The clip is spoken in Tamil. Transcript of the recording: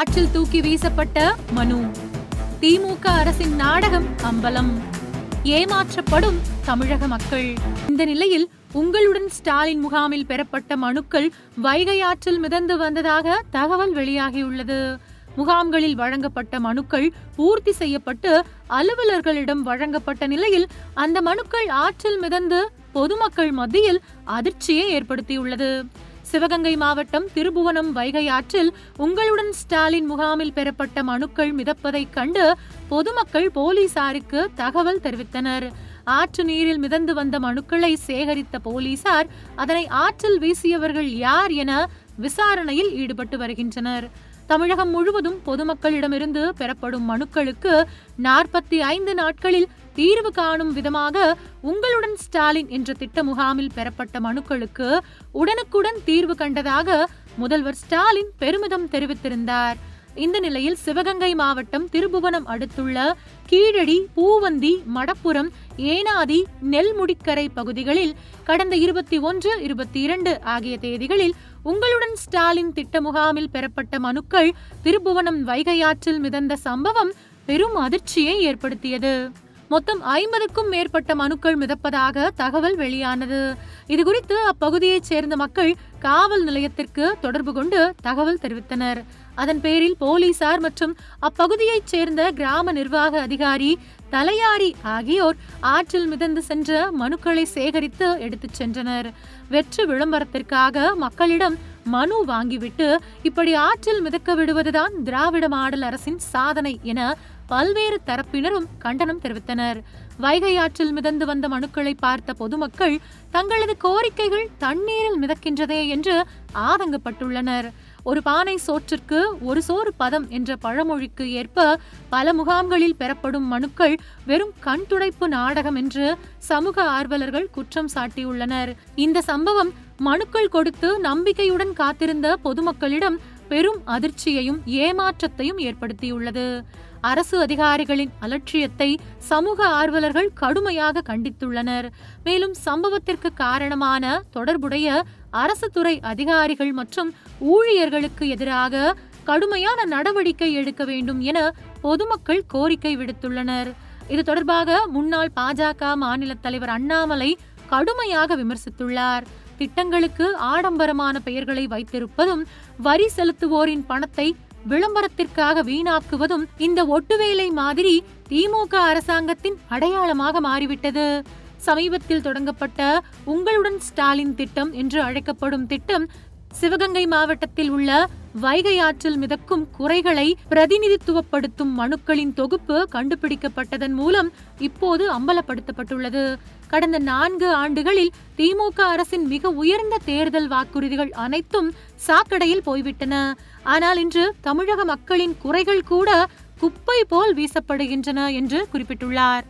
ஆற்றில் தூக்கி வீசப்பட்ட மனு. திமுக அரசின் நாடகம் அம்பலம். ஏமாற்றப்படும் தமிழக மக்கள். இந்த நிலையில் உங்களுடன் ஸ்டாலின் முகாமில் பெறப்பட்ட மனுக்கள் வைகை ஆற்றில் மிதந்து வந்ததாக தகவல் வெளியாகியுள்ளது. முகாம்களில் வழங்கப்பட்ட மனுக்கள் பூர்த்தி செய்யப்பட்டு அலுவலர்களிடம் வழங்கப்பட்ட நிலையில் அந்த மனுக்கள் ஆற்றில் மிதந்து பொதுமக்கள் மத்தியில் அதிர்ச்சியை ஏற்படுத்தியுள்ளது. சிவகங்கை மாவட்டம் திருபுவனம் வைகை ஆற்றில் உங்களுடன் ஸ்டாலின் முகாமில் பெறப்பட்ட மனுக்கள் மிதப்பதைக் கண்டு பொதுமக்கள் போலீசாருக்கு தகவல் தெரிவித்தனர். ஆற்று நீரில் மிதந்து வந்த மனுக்களை சேகரித்த போலீசார் அதனை ஆற்றில் வீசியவர்கள் யார் என விசாரணையில் ஈடுபட்டு வருகின்றனர். தமிழகம் முழுவதும் பொதுமக்களிடமிருந்து பெறப்படும் மனுக்களுக்கு நாற்பத்தி ஐந்து நாட்களில் தீர்வு காணும் விதமாக உங்களுடன் ஸ்டாலின் என்ற திட்ட முகாமில் பெறப்பட்ட மனுக்களுக்கு உடனுக்குடன் தீர்வு கண்டதாக முதல்வர் ஸ்டாலின் பெருமிதம் தெரிவித்திருந்தார். இந்த நிலையில் சிவகங்கை மாவட்டம் திருபுவனம் அடுத்துள்ள கீழடி பூவந்தி மடப்புரம் ஏனாதி நெல்முடிக்கரை பகுதிகளில் கடந்த இருபத்தி ஒன்று இருபத்தி இரண்டு ஆகிய தேதிகளில் உங்களுடன் ஸ்டாலின் திட்ட முகாமில் பெறப்பட்ட மனுக்கள் திருபுவனம் வைகையாற்றில் மிதந்த சம்பவம் பெரும் அதிர்ச்சியை ஏற்படுத்தியது. மொத்தம் ஐம்பதுக்கும் மேற்பட்ட மனுக்கள் மிதப்பதாக தகவல் வெளியானது. இதுகுறித்து அப்பகுதியைச் சேர்ந்த மக்கள் காவல் நிலையத்திற்கு தொடர்பு கொண்டு தகவல் தெரிவித்தனர். அதன் பேரில் போலீசார் மற்றும் அப்பகுதியைச் சேர்ந்த கிராம நிர்வாக அதிகாரி தலையாரி ஆகியோர் ஆற்றில் மிதந்து சென்ற மனுக்களை சேகரித்து எடுத்துச் சென்றனர். வெற்று விளம்பரத்திற்காக மக்களிடம் மனு வாங்கிவிட்டு இப்படி ஆற்றில் மிதக்க விடுவதுதான் திராவிட மாடல் அரசின் சாதனை என பல்வேறு தரப்பினரும் கண்டனம் தெரிவித்தனர். வைகை ஆற்றில் மிதந்து வந்த மனுக்களை பார்த்த பொதுமக்கள் தங்களது கோரிக்கைகள் தண்ணீரில் மிதக்கின்றதே என்று ஆதங்கப்பட்டுள்ளனர். ஒரு பானை சோற்றிற்கு ஒரு சோறு பதம் என்ற பழமொழிக்கு ஏற்ப பல முகாம்களில் பெறப்படும் மனுக்கள் வெறும் கண் துடைப்பு நாடகம் என்று சமூக ஆர்வலர்கள் குற்றம் சாட்டியுள்ளனர். இந்த சம்பவம் மனுக்கள் கொடுத்து நம்பிக்கையுடன் காத்திருந்த பொதுமக்களிடம் பெரும் அதிர்ச்சியையும் ஏமாற்றத்தையும் ஏற்படுத்தியுள்ளது. அரசு அதிகாரிகளின் அலட்சியத்தை சமூக ஆர்வலர்கள் கடுமையாக கண்டித்துள்ளனர். மேலும் சம்பவத்திற்கு காரணமான தொடர்புடைய அரசு துறை அதிகாரிகள் மற்றும் ஊழியர்களுக்கு எதிராக கடுமையான நடவடிக்கை எடுக்க வேண்டும் என பொதுமக்கள் கோரிக்கை விடுத்துள்ளனர். இது தொடர்பாக முன்னாள் பாஜக மாநில தலைவர் அண்ணாமலை கடுமையாக விமர்சித்துள்ளார். திட்டங்களுக்கு ஆடம்பரமான பெயர்களை வைத்திருப்பதும் வரி செலுத்துவோரின் பணத்தை விளம்பரத்திற்காக வீணாக்குவதும் இந்த ஒட்டுவேலை மாதிரி திமுக அரசாங்கத்தின் அடையாளமாக மாறிவிட்டது. சமீபத்தில் தொடங்கப்பட்ட உங்களுடன் ஸ்டாலின் திட்டம் என்று அழைக்கப்படும் திட்டம் சிவகங்கை மாவட்டத்தில் உள்ள வைகை ஆற்றில் மிதக்கும் குறைகளை பிரதிநிதித்துவப்படுத்தும் மனுக்களின் தொகுப்பு கண்டுபிடிக்கப்பட்டதன் மூலம் இப்போது அம்பலப்படுத்தப்பட்டுள்ளது. கடந்த நான்கு ஆண்டுகளில் திமுக அரசின் மிக உயர்ந்த தேர்தல் வாக்குறுதிகள் அனைத்தும் சாக்கடையில் போய்விட்டன. ஆனால் இன்று தமிழக மக்களின் குறைகள் கூட குப்பை போல் வீசப்படுகின்றன என்று குறிப்பிட்டுள்ளார்.